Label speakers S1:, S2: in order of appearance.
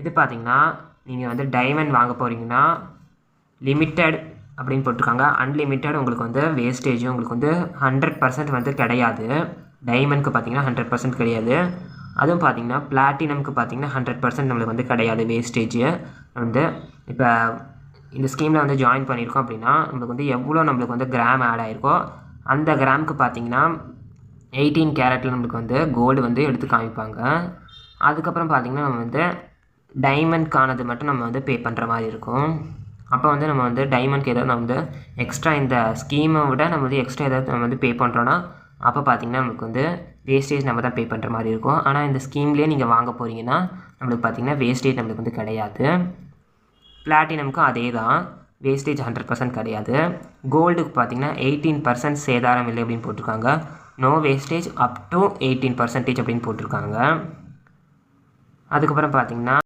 S1: இது பார்த்தீங்கன்னா நீங்கள் வந்து டைமண்ட் வாங்க போகிறீங்கன்னா லிமிட்டட் அப்படின்னு போட்டிருக்காங்க. அன்லிமிட்டட் உங்களுக்கு வந்து வேஸ்டேஜும் உங்களுக்கு வந்து ஹண்ட்ரட் பர்சன்ட் வந்து கிடையாது. டைமண்ட்க்கு பார்த்தீங்கன்னா ஹண்ட்ரட் பர்சன்ட் கிடையாது. அதுவும் பார்த்தீங்கன்னா பிளாட்டினம்க்கு பார்த்தீங்கன்னா ஹண்ட்ரட் பர்சன்ட் நம்மளுக்கு வந்து கிடையாது வேஸ்டேஜ் வந்து இப்போ இந்த ஸ்கீமில் வந்து ஜாயின் பண்ணியிருக்கோம் அப்படின்னா நம்மளுக்கு வந்து எவ்வளோ நம்மளுக்கு வந்து கிராம் ஆட் ஆகிருக்கோ அந்த கிராமுக்கு பார்த்தீங்கன்னா எயிட்டீன் கேரட்டில் நம்மளுக்கு வந்து கோல்டு வந்து எடுத்து காமிப்பாங்க. அதுக்கப்புறம் பார்த்தீங்கன்னா நம்ம வந்து டைமண்ட்கானது மட்டும் நம்ம வந்து பே பண்ணுற மாதிரி இருக்கும். அப்போ வந்து நம்ம வந்து டைமண்ட்க்கு ஏதாவது நம்ம வந்து எக்ஸ்ட்ரா இந்த ஸ்கீமை விட நம்ம வந்து எக்ஸ்ட்ரா ஏதாவது நம்ம வந்து பே பண்ணுறோன்னா அப்போ பார்த்தீங்கன்னா நமக்கு வந்து வேஸ்டேஜ் நம்ம தான் பே பண்ணுற மாதிரி இருக்கும். ஆனால் இந்த ஸ்கீம்லேயே நீங்கள் வாங்க போகிறீங்கன்னா நம்மளுக்கு பார்த்தீங்கன்னா வேஸ்டேஜ் நம்மளுக்கு வந்து கிடையாது. பிளாட்டினமுக்கும் அதே தான். வேஸ்டேஜ் ஹண்ட்ரட் பர்சன்ட் கிடையாது. கோல்டுக்கு பார்த்தீங்கன்னா எயிட்டீன் பர்சன்ட் சேதாரம் இல்லை அப்படின்னு போட்டிருக்காங்க. No wastage up to eighteen percentage அப்படின்னு போட்டிருக்காங்க. அதுக்கப்புறம் பார்த்தீங்கன்னா